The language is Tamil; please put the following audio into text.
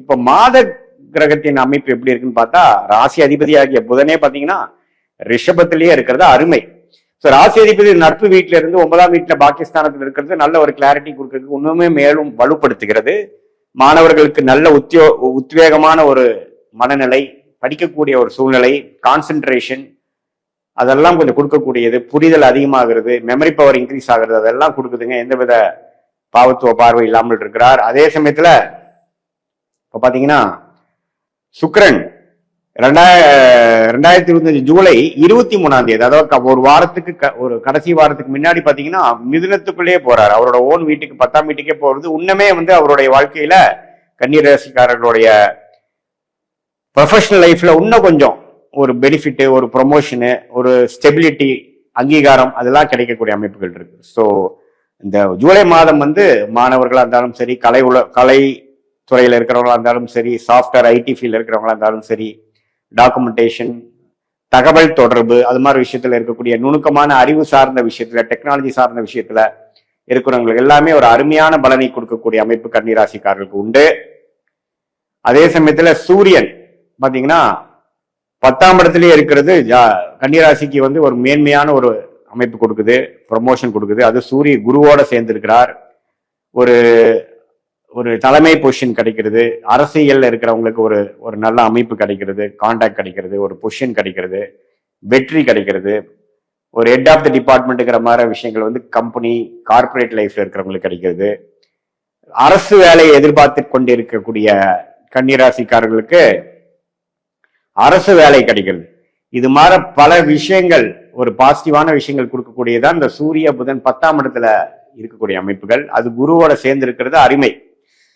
இப்ப மாத கிரகத்தின் அமைப்பு எப்படி இருக்குன்னு பார்த்தா ராசி அதிபதியாகிய புதனே பாத்தீங்கன்னா ரிஷபத்திலேயே இருக்கிறது அருமை. ஸோ ராசி அதிபதி நட்பு வீட்டில இருந்து ஒன்பதாம் வீட்டுல பாகிஸ்தானத்தில் இருக்கிறது நல்ல ஒரு கிளாரிட்டி கொடுக்கறதுக்கு இன்னுமே மேலும் வலுப்படுத்துகிறது. மாணவர்களுக்கு நல்ல உத்தியோ உத்வேகமான ஒரு மனநிலை படிக்கக்கூடிய ஒரு சூழ்நிலை கான்சென்ட்ரேஷன் அதெல்லாம் கொஞ்சம் கொடுக்கக்கூடியது புரிதல் அதிகமாகிறது மெமரி பவர் இன்க்ரீஸ் ஆகிறது அதெல்லாம் கொடுக்குதுங்க. எந்தவித பாவத்துவ பார்வை இல்லாமல் இருக்கிறார். அதே சமயத்துல இப்போ பார்த்தீங்கன்னா சுக்ரன் ரெண்டாய ரெண்டாயிரத்தி இருபத்தஞ்சு ஜூலை இருபத்தி மூணாம் தேதி அதாவது க- ஒரு வாரத்துக்கு க- ஒரு கடைசி வாரத்துக்கு முன்னாடி பார்த்தீங்கன்னா மிதுனத்துக்குள்ளேயே போறார். அவரோட ஓன் வீட்டுக்கு பத்தாம் வீட்டுக்கே போறது இன்னுமே வந்து அவருடைய வாழ்க்கையில கண்ணீர் ரசிக்காரர்களுடைய ப்ரொஃபஷனல் லைஃப்ல இன்னும் கொஞ்சம் ஒரு பெனிஃபிட்டு ஒரு ப்ரொமோஷனு ஒரு ஸ்டெபிலிட்டி அங்கீகாரம் அதெல்லாம் கிடைக்கக்கூடிய அமைப்புகள் இருக்கு. ஸோ இந்த ஜூலை மாதம் வந்து மாணவர்களாக இருந்தாலும் சரி கலை உல கலை துறையில் இருக்கிறவங்களா இருந்தாலும் சரி சாஃப்ட்வேர் ஐடி ஃபீல்டில் இருக்கிறவங்களா இருந்தாலும் சரி டாக்குமெண்டேஷன் தகவல் தொடர்பு அது மாதிரி விஷயத்தில் இருக்கக்கூடிய நுணுக்கமான அறிவு சார்ந்த விஷயத்துல டெக்னாலஜி சார்ந்த விஷயத்துல இருக்கிறவங்களுக்கு எல்லாமே ஒரு அருமையான பலனை கொடுக்கக்கூடிய அமைப்பு கன்னிராசிக்காரர்களுக்கு உண்டு. அதே சமயத்துல சூரியன் பாத்தீங்கன்னா பத்தாம் இடத்துலயே இருக்கிறது ஜா- கன்னிராசிக்கு வந்து ஒரு மேன்மையான ஒரு அமைப்பு கொடுக்குது ப்ரொமோஷன் கொடுக்குது. அது சூரிய குருவோட சேர்ந்திருக்கிறார். ஒரு ஒரு தலைமை பொசிஷன் கிடைக்கிறது. அரசியலில் இருக்கிறவங்களுக்கு ஒரு ஒரு நல்ல அமைப்பு கிடைக்கிறது. கான்டாக்ட் கிடைக்கிறது. ஒரு பொசிஷன் கிடைக்கிறது. வெற்றி கிடைக்கிறது. ஒரு ஹெட் ஆஃப் த டிபார்ட்மெண்ட்டுங்கிற மாதிரி விஷயங்கள் வந்து கம்பெனி கார்ப்பரேட் லைஃப்ல இருக்கிறவங்களுக்கு கிடைக்கிறது. அரசு வேலையை எதிர்பார்த்து கொண்டிருக்கக்கூடிய கன்னிராசிக்காரர்களுக்கு அரசு வேலை கிடைக்கிறது. இது மாதிரி பல விஷயங்கள் ஒரு பாசிட்டிவான விஷயங்கள் கொடுக்கக்கூடியதான் இந்த சூரிய புதன் பத்தாம் இடத்துல இருக்கக்கூடிய அமைப்புகள். அது குருவோட சேர்ந்து இருக்கிறது அருமை.